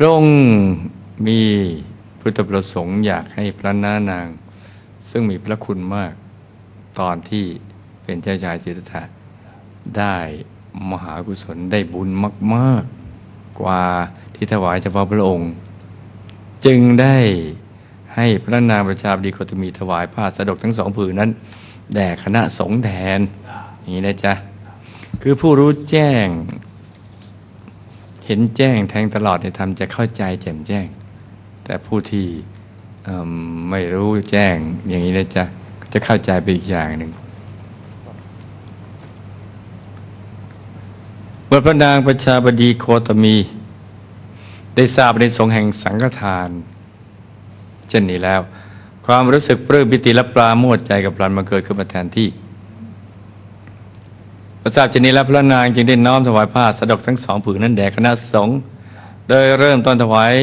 พระองค์มีพุทธประสงค์อยากให้พระนานาง ซึ่งมีพระคุณมากตอนที่เป็นเจ้าชายสิทธัตถะได้มหากุศลได้บุญมาก ๆ กว่าที่ถวายเฉพาะพระองค์ จึงได้ให้พระนางประชาบดีโคตมีถวายผ้าสะดกทั้งสองผืนนั้น แด่คณะสงฆ์แทน อย่างนี้นะจ๊ะ คือผู้รู้แจ้ง เห็นแจ้งแทงตลอดในธรรมจะเข้าใจแจ่มแจ้ง แต่ผู้ที่ไม่รู้แจ้งอย่างนี้นะจ๊ะจะเข้าใจไปอีกอย่างหนึ่งเมื่อพระนางประชาบดีโคตมี ได้ทราบในสงแห่งสังฆทาน เช่นนี้แล้ว ความรู้สึกปลื้มปิติและปลาโมดใจกับพลันมาเกิดขึ้นมาแทนที่ พระทราบเช่นนี้แล้วพระนางจึงได้น้อมถวายผ้าสะดกทั้งสองผืนนั้นแด่คณะสงฆ์โดยเริ่มต้นถวาย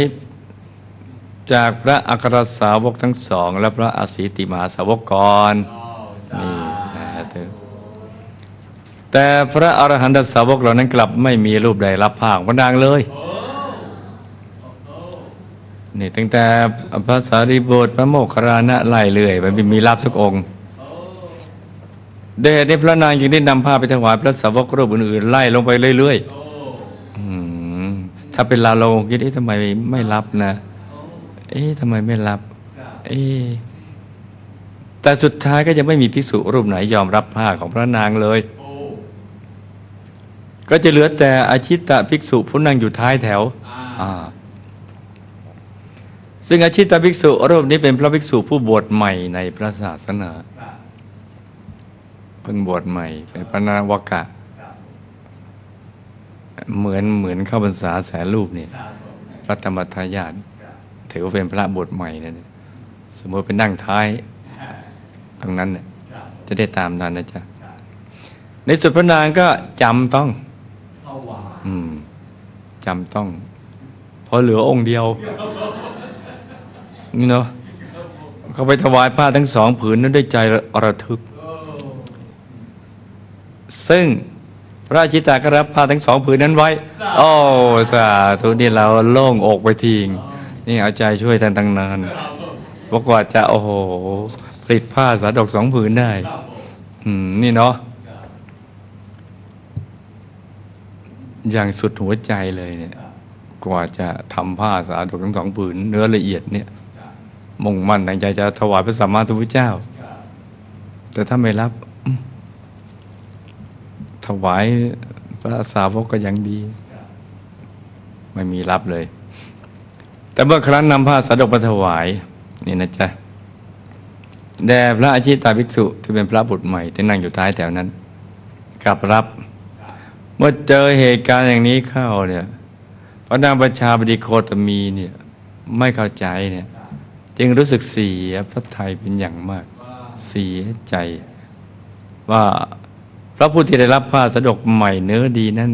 จากพระอัครสาวกทั้งสอง และพระอาศีติมหาสาวกก่อนนี่นะเธอแต่พระอรหันตสาวกเหล่านั้นกลับไม่มีรูปใดรับผ้าของพระนางเลยนี่ตั้งแต่พระสารีบุตรพระโมคคารณะไล่เลื่อยมันมีรับสักองค์ เดชนี้พระนางยังได้นำผ้าไปถวายพระสาวกรูปอื่นๆไล่ลงไปเรื่อยๆถ้าเป็นเราเราคิดเอ๊ะทำไมไม่รับนะ เอ๊ะทำไมไม่รับ เอ๊ะแต่สุดท้ายก็จะไม่มีภิกษุรูปไหนยอมรับผ้าของพระนางเลย ก็จะเหลือแต่อาชิตะภิกษุผู้นั่งอยู่ท้ายแถว ซึ่งอาชิตะภิกษุรูปนี้เป็นพระภิกษุผู้บวชใหม่ในพระศาสนา เพิ่งบวชใหม่เป็นพระนาวกะ เหมือนเหมือนเข้าพรรษาแสนรูปเนี่ยพระธรรมทายาทถือว่าเป็นพระบวชใหม่นะเนี่ยสมมติเป็นนั่งท้ายตรงนั้นเนี่ยจะได้ตามนั้นนะจ๊ะในสุดพระนางก็จำต้องอืมจำต้อง เพราะเหลือองค์เดียวนี่เนาะเขาไปถวายผ้าทั้งสองผืนนั้นด้วยใจระทึก ซึ่งพระชิตาก็รับผ้าทั้งสองผืนนั้นไว้ โอ้สาธุนี่เราโล่งอกไปทีงนี่เอาใจช่วยท่านตั้งนานบอกว่าจะโอ้โหผลิตผ้าสาดกสองผืนได้ อืม นี่เนาะอย่างสุดหัวใจเลยเนี่ย กว่าจะทำผ้าสาดกทั้งสองผืน เนื้อละเอียดเนี่ย มุ่งมั่นในใจจะถวายพระสัมมาสัมพุทธเจ้า แต่ถ้าไม่รับ ถวายพระสาวกก็ยังดี ไม่มีรับเลย แต่เมื่อครั้นนำผ้าสาดกมาถวายนี่นะจ๊ะแด่พระอาชิตาภิกษุที่เป็นพระบุตรใหม่ที่นั่งอยู่ท้ายแถวนั้นกลับรับ เมื่อเจอเหตุการณ์อย่างนี้เข้าเนี่ยพระนางประชาบดีโคตมีเนี่ยไม่เข้าใจเนี่ยจึงรู้สึกเสียพระไทยเป็นอย่างมาก เสียใจว่า พระผู้ที่ได้รับผ้าสะดกใหม่เนื้อดีนั้น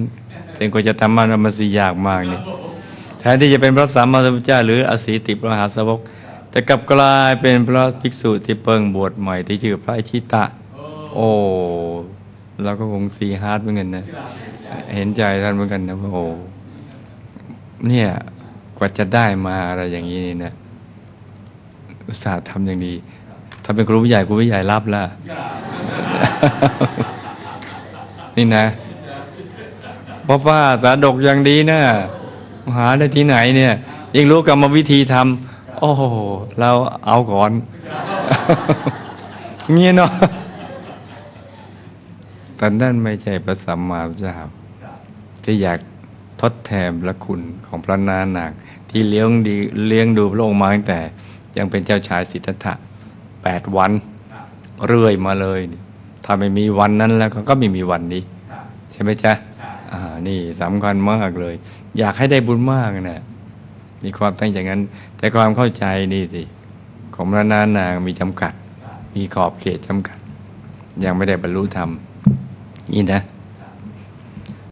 ถึงก็จะทำมันมันสียากมากเนี่ยแทนที่จะเป็นพระสัมมาสัมพุทธเจ้าหรืออสีติพระหาสวกแต่กลับกลายเป็นพระภิกษุที่เปิงบวชใหม่ที่ชื่อพระอิชิตะ โอ้เราก็คงสีฮาร์ดเหมือนกันนะ เห็นใจท่านเหมือนกันนะโอ้เนี่ยกว่าจะได้มาอะไรอย่างนี้นี่นะอุตส่าห์ทำอย่างดีถ้าเป็นครูผู้ใหญ่ครูผู้ใหญ่รับละ นี่นะพ่อป้าสาดกอย่างดีนะหาได้ที่ไหนเนี่ยยังรู้กรรมวิธีทำโอ้โหเราเอาก่อนเงี้ยเนาะแต่นั่นไม่ใช่พระสัมมาสัมพุทธเจ้าที่อยากทดแทนพระคุณของพระนานางที่เลี้ยงดีเลี้ยงดูพระองค์มาตั้งแต่ ยังเป็นเจ้าชายสิทธัตถะแปดวัน เรื่อยมาเลยาไม่มีวันนั้นแล้วก็ไม่มีวันนี้ ใช่ไหมจ๊ะอ่านี่สำคัญมากเลย อยากให้ได้บุญมากนะมีความตั้งอย่างนั้น แต่ความเข้าใจนี่สิของพระนานางมีจำกัด มีขอบเขตจำกัด ยังไม่ได้บรรลุธรรมนี่นะ